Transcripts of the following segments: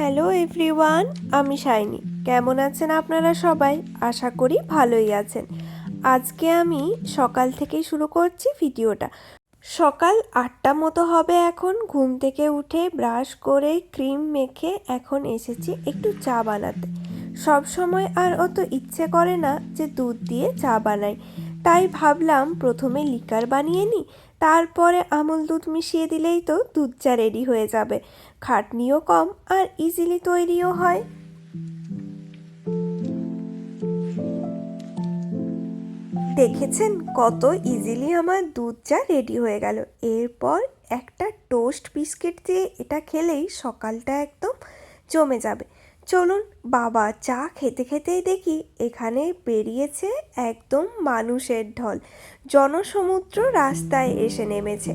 Hello everyone আমি shiny. কেমন আছেন আপনারা সবাই? আশা করি ভালোই আছেন। আজকে আমি সকাল থেকেই শুরু করছি ভিডিওটা। সকাল আটটা মতো হবে এখন। ঘুম থেকে উঠে ব্রাশ করে ক্রিম মেখে এখন এসেছি একটু চা বানাতে। সব সময় আর অত ইচ্ছে করে না যে দুধ দিয়ে চা বানাই। তাই ভাবলাম প্রথমে লিকার বানিয়ে নিই তারপরে আমুল দুধ মিশিয়ে দিলেই তো দুধ চা রেডি হয়ে যাবে। খাটনিও কম আর ইজিলি তৈরিও হয়। দেখেছেন কত ইজিলি আমার দুধ চা রেডি হয়ে গেল। এরপর একটা টোস্ট বিস্কিট দিয়ে এটা খেলেই সকালটা একদম জমে যাবে। চলুন বাবা চা খেতে খেতেই দেখি এখানে বেরিয়েছে একদম মানুষের ঢল। জনসমুদ্র রাস্তায় এসে নেমেছে।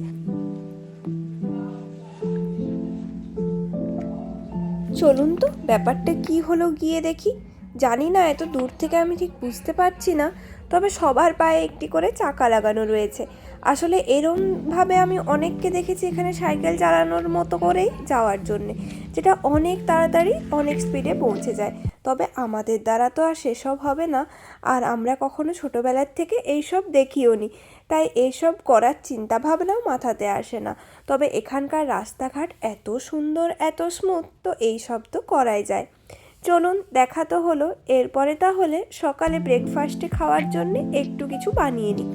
চলুন তো, ব্যাপারটা কি হলো গিয়ে দেখি। জানি না, এত দূর থেকে আমি ঠিক বুঝতে পারছি না। তবে সবার পায়ে একটি করে চাকা লাগানো রয়েছে। আসলে এরমভাবে আমি অনেককে দেখেছি এখানে সাইকেল চালানোর মতো করেই যাওয়ার জন্যে, যেটা অনেক তাড়াতাড়ি, অনেক স্পিডে পৌঁছে যায়। তবে আমাদের দ্বারা তো আর সেসব হবে না, আর আমরা কখনো ছোটোবেলার থেকে এইসব দেখিও নি তাই এইসব করার চিন্তা ভাবনাও মাথাতে আসে না। তবে এখানকার রাস্তাঘাট এত সুন্দর, এত স্মুথ তো এই সব তো করাই যায়। চলুন দেখা তো হলো এরপরে তাহলে সকালে ব্রেকফাস্টে খাওয়ার জন্য একটু কিছু বানিয়ে নিই।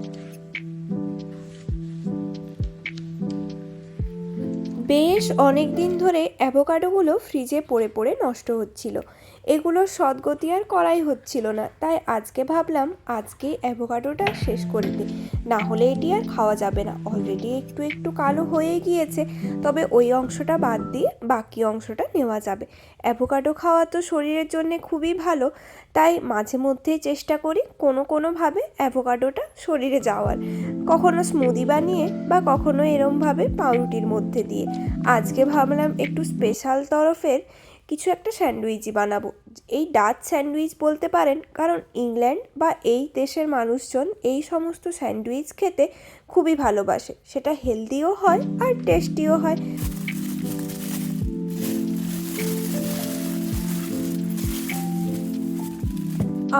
বেশ অনেক দিন ধরে অ্যাভোকাডোগুলো ফ্রিজে পড়ে পড়ে নষ্ট হচ্ছিল। এগুলো সদ্গতি আর করাই হচ্ছিল না। তাই আজকে ভাবলাম, আজকে অ্যাভোকাডোটা শেষ করে দিই। না হলে এটি আর খাওয়া যাবে না। অলরেডি একটু একটু কালো হয়ে গিয়েছে। তবে ওই অংশটা বাদ দিয়ে বাকি অংশটা নেওয়া যাবে। অ্যাভোকাডো খাওয়া তো শরীরের জন্য খুবই ভালো। তাই মাঝে মধ্যেই চেষ্টা করি কোনো কোনোভাবে অ্যাভোকাডোটা শরীরে যাওয়ার। কখনো স্মুদি বানিয়ে বা কখনো এরমভাবে পাউরুটির মধ্যে দিয়ে। আজকে ভাবলাম একটু স্পেশাল তরফের কিছু একটা স্যান্ডউইচই বানাবো। এই ডাচ স্যান্ডউইচ বলতে পারেন, কারণ ইংল্যান্ড বা এই দেশের মানুষজন এই সমস্ত স্যান্ডউইচ খেতে খুবই ভালোবাসে। সেটা হেলদিও হয় আর টেস্টিও হয়।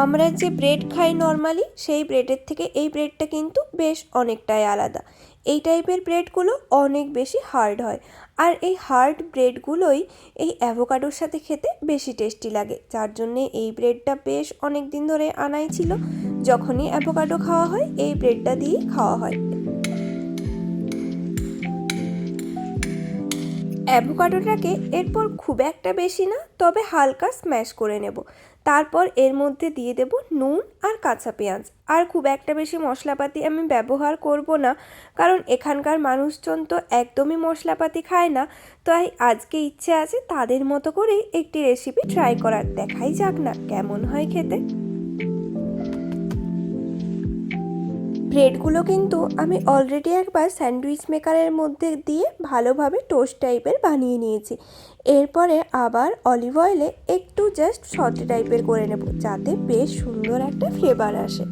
আমরা যে ব্রেড খাই নর্মালি সেই ব্রেডের থেকে এই ব্রেডটা কিন্তু বেশ অনেকটাই আলাদা। এই টাইপের ব্রেডগুলো অনেক বেশি হার্ড হয়। আর এই হার্ড ব্রেডগুলোই এই অ্যাভোকাডোর সাথে খেতে বেশি টেস্টি লাগে। যার জন্যে এই ব্রেডটা বেশ অনেক দিন ধরে আনাই ছিল। যখনই অ্যাভোকাডো খাওয়া হয়, এই ব্রেডটা দিয়েই খাওয়া হয়। অ্যাভোকাডোটাকে এরপর খুব একটা বেশি না, তবে হালকা স্ম্যাশ করে নেব। তারপর এর মধ্যে দিয়ে দেব নুন আর কাঁচা পেঁয়াজ। আর খুব একটা বেশি মশলাপাতি আমি ব্যবহার করব না, কারণ এখানকার মানুষজন তো একদমই মশলাপাতি খায় না। তাই আজকে ইচ্ছে আছে তাদের মতো করে একটি রেসিপি ট্রাই করার। দেখাই যাক না কেমন হয় খেতে। ব্রেডগুলো কিন্তু আমি অলরেডি একবার স্যান্ডউইচ মেকারের মধ্যে দিয়ে ভালোভাবে টোস্ট টাইপের বানিয়ে নিয়েছি। এরপরে আবার অলিভ অয়েলে একটু জাস্ট সটে টাইপের করে নেব, যাতে বেশ সুন্দর একটা ফ্লেভার আসে।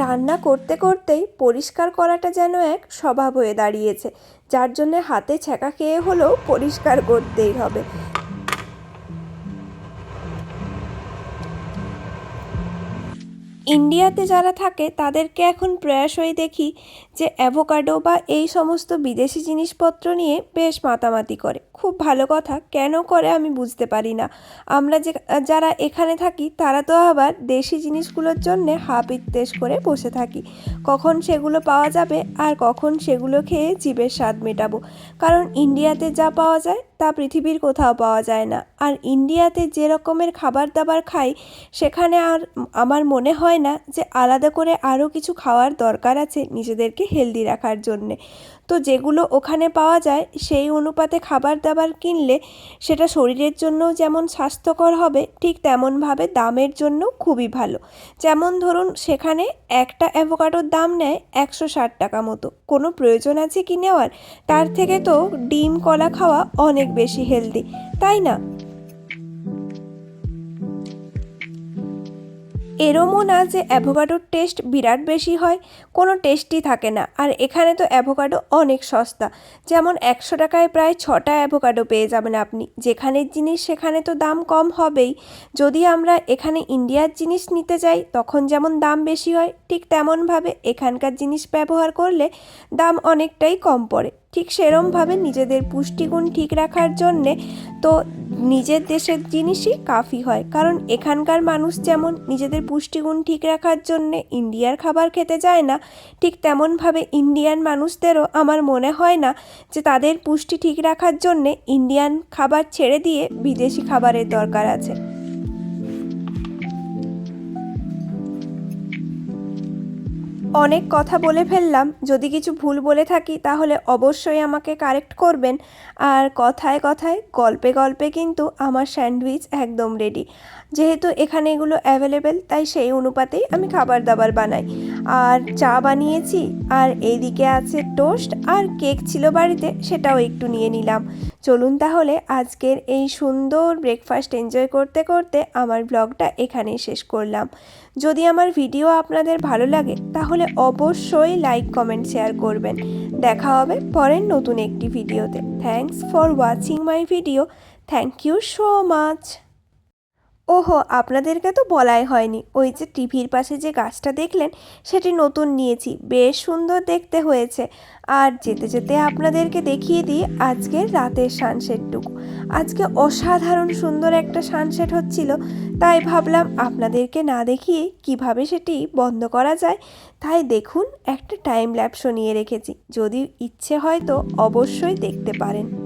রান্না করতে করতেই পরিষ্কার করাটা যেন এক স্বভাব হয়ে দাঁড়িয়েছে, যার জন্য হাতে ছ্যাঁকা খেয়ে হলেও পরিষ্কার করতেই হবে। ইন্ডিয়াতে যারা থাকে, তাদেরকে এখন প্রায়শই দেখি যে অ্যাভোকাডো বা এই সমস্ত বিদেশি জিনিসপত্র নিয়ে বেশ মাতামাতি করে। খুব ভালো কথা, কেন করে আমি বুঝতে পারি না। আমরা যে, যারা এখানে থাকি, তারা তো আবার দেশি জিনিসগুলোর জন্যে হাপ ইত্তেস করে বসে থাকি। কখন সেগুলো পাওয়া যাবে আর কখন সেগুলো খেয়ে জীবের স্বাদ মেটাবো। কারণ ইন্ডিয়াতে যা পাওয়া যায় তা পৃথিবীর কোথাও পাওয়া যায় না। আর ইন্ডিয়াতে যে রকমের খাবার দাবার খাই, সেখানে আর আমার মনে হয় না যে আলাদা করে আরও কিছু খাওয়ার দরকার আছে নিজেদেরকে হেলদি রাখার জন্যে। তো যেগুলো ওখানে পাওয়া যায়, সেই অনুপাতে খাবার দাবার কিনলে সেটা শরীরের জন্যও যেমন স্বাস্থ্যকর হবে, ঠিক তেমনভাবে দামের জন্য খুবই ভালো। যেমন ধরুন, সেখানে একটা অ্যাভোকাডোর দাম নেয় একশো ষাট টাকা মতো। কোনো প্রয়োজন আছে কি নেওয়ার? তার থেকে তো ডিম, কলা খাওয়া অনেক বেশি হেলদি তাই না? এরমও না যে অ্যাভোকাডোর টেস্ট বিরাট বেশি হয়, কোনো টেস্টই থাকে না। আর এখানে তো অ্যাভোকাডো অনেক সস্তা। যেমন একশো টাকায় প্রায় ছটা অ্যাভোকাডো পেয়ে যাবেন আপনি। যেখানের জিনিস সেখানে তো দাম কম হবেই। যদি আমরা এখানে ইন্ডিয়ার জিনিস নিতে যাই, তখন যেমন দাম বেশি হয়, ঠিক তেমনভাবে এখানকার জিনিস ব্যবহার করলে দাম অনেকটাই কম পড়ে। ঠিক সেরমভাবে নিজেদের পুষ্টিগুণ ঠিক রাখার জন্যে তো নিজের দেশের জিনিসই কাফি হয়। কারণ এখানকার মানুষ যেমন নিজেদের পুষ্টিগুণ ঠিক রাখার জন্যে ইন্ডিয়ার খাবার খেতে যায় না, ঠিক তেমনভাবে ইন্ডিয়ান মানুষদেরও আমার মনে হয় না যে তাদের পুষ্টি ঠিক রাখার জন্যে ইন্ডিয়ান খাবার ছেড়ে দিয়ে বিদেশি খাবারের দরকার আছে। অনেক কথা বলে ফেললাম। যদি কিছু ভুল বলে থাকি, তাহলে অবশ্যই আমাকে কারেক্ট করবেন। আর কথায় কথায়, গল্পে গল্পে কিন্তু আমার স্যান্ডউইচ একদম রেডি যেহেতু এখানে এগুলো অ্যাভেলেবেল তাই সেই অনুপাতেই আমি খাবার দাবার বানাই। আর চা বানিয়েছি, আর এইদিকে আছে টোস্ট আর কেক ছিল বাড়িতে, সেটাও একটু নিয়ে নিলাম। চলুন তাহলে আজকের এই সুন্দর ব্রেকফাস্ট এনজয় করতে করতে আমার ব্লগটা এখানেই শেষ করলাম। যদি আমার ভিডিও আপনাদের ভালো লাগে, তাহলে অবশ্যই লাইক কমেন্ট শেয়ার করবেন। দেখা হবে পরের নতুন একটি ভিডিওতে thanks for watching my video thank you so much ওহো, আপনাদেরকে তো বলাই হয়নি। ওই যে টিভির পাশে যে গাছটা দেখলেন, সেটি নতুন নিয়েছি। বেশ সুন্দর দেখতে হয়েছে। আর যেতে যেতে আপনাদেরকে দেখিয়ে দিই আজকের রাতের সানসেটটুকু। আজকে অসাধারণ সুন্দর একটা সানসেট হচ্ছিল, তাই ভাবলাম আপনাদেরকে না দেখিয়ে কীভাবে সেটি বন্ধ করা যায়, তাই দেখুন একটা টাইম ল্যাপসও নিয়ে রেখেছি। যদি ইচ্ছে হয় তো অবশ্যই দেখতে পারেন।